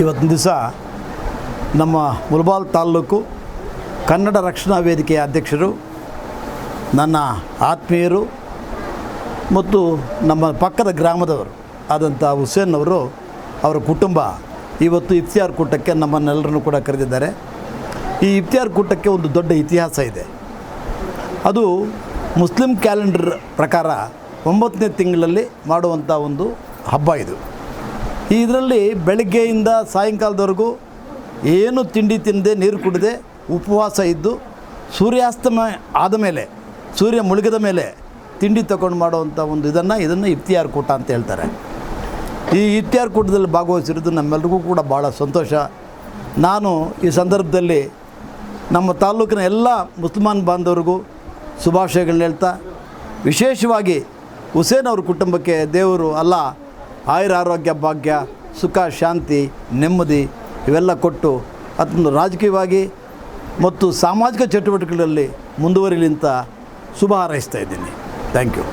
ಇವತ್ತಿನ ದಿವಸ ನಮ್ಮ ಮುಲ್ಬಾಲ್ ತಾಲ್ಲೂಕು ಕನ್ನಡ ರಕ್ಷಣಾ ವೇದಿಕೆಯ ಅಧ್ಯಕ್ಷರು, ನನ್ನ ಆತ್ಮೀಯರು ಮತ್ತು ನಮ್ಮ ಪಕ್ಕದ ಗ್ರಾಮದವರು ಆದಂಥ ಹುಸೇನ್ ಅವರು ಅವರ ಕುಟುಂಬ ಇವತ್ತು ಇಫ್ತಿಯಾರ್ ಕೂಟಕ್ಕೆ ನಮ್ಮನ್ನೆಲ್ಲರನ್ನು ಕೂಡ ಕರೆದಿದ್ದಾರೆ. ಈ ಇಫ್ತಿಯಾರ್ ಕೂಟಕ್ಕೆ ಒಂದು ದೊಡ್ಡ ಇತಿಹಾಸ ಇದೆ. ಅದು ಮುಸ್ಲಿಂ ಕ್ಯಾಲೆಂಡರ್ ಪ್ರಕಾರ ಒಂಬತ್ತನೇ ತಿಂಗಳಲ್ಲಿ ಮಾಡುವಂಥ ಒಂದು ಹಬ್ಬ ಇದು. ಇದರಲ್ಲಿ ಬೆಳಗ್ಗೆಯಿಂದ ಸಾಯಂಕಾಲದವರೆಗೂ ಏನು ತಿಂಡಿ ತಿಂದೆ ನೀರು ಕುಡದೆ ಉಪವಾಸ ಇದ್ದು ಸೂರ್ಯಾಸ್ತಮ ಆದ ಮೇಲೆ, ಸೂರ್ಯ ಮುಳುಗಿದ ಮೇಲೆ ತಿಂಡಿ ತಗೊಂಡು ಮಾಡುವಂಥ ಒಂದು ಇದನ್ನು ಇದನ್ನು ಇಫ್ತಿಯಾರ್ ಕೂಟ ಅಂತ ಹೇಳ್ತಾರೆ. ಈ ಇಫ್ತಿಯಾರ್ ಕೂಟದಲ್ಲಿ ಭಾಗವಹಿಸಿರೋದು ನಮ್ಮೆಲ್ರಿಗೂ ಕೂಡ ಭಾಳ ಸಂತೋಷ. ನಾನು ಈ ಸಂದರ್ಭದಲ್ಲಿ ನಮ್ಮ ತಾಲೂಕಿನ ಎಲ್ಲ ಮುಸ್ಲ್ಮಾನ್ ಬಾಂಧವರಿಗೂ ಶುಭಾಶಯಗಳನ್ನ ಹೇಳ್ತಾ, ವಿಶೇಷವಾಗಿ ಹುಸೇನ್ ಅವ್ರ ಕುಟುಂಬಕ್ಕೆ ದೇವರು ಅಲ್ಲ ಆಯುರ ಆರೋಗ್ಯ ಭಾಗ್ಯ, ಸುಖ, ಶಾಂತಿ, ನೆಮ್ಮದಿ ಇವೆಲ್ಲ ಕೊಟ್ಟು ಅದನ್ನು ರಾಜಕೀಯವಾಗಿ ಮತ್ತು ಸಾಮಾಜಿಕ ಚಟುವಟಿಕೆಗಳಲ್ಲಿ ಮುಂದುವರಿಲಿ ಅಂತ ಶುಭ ಹಾರೈಸ್ತಾ ಇದ್ದೀನಿ. Thank you.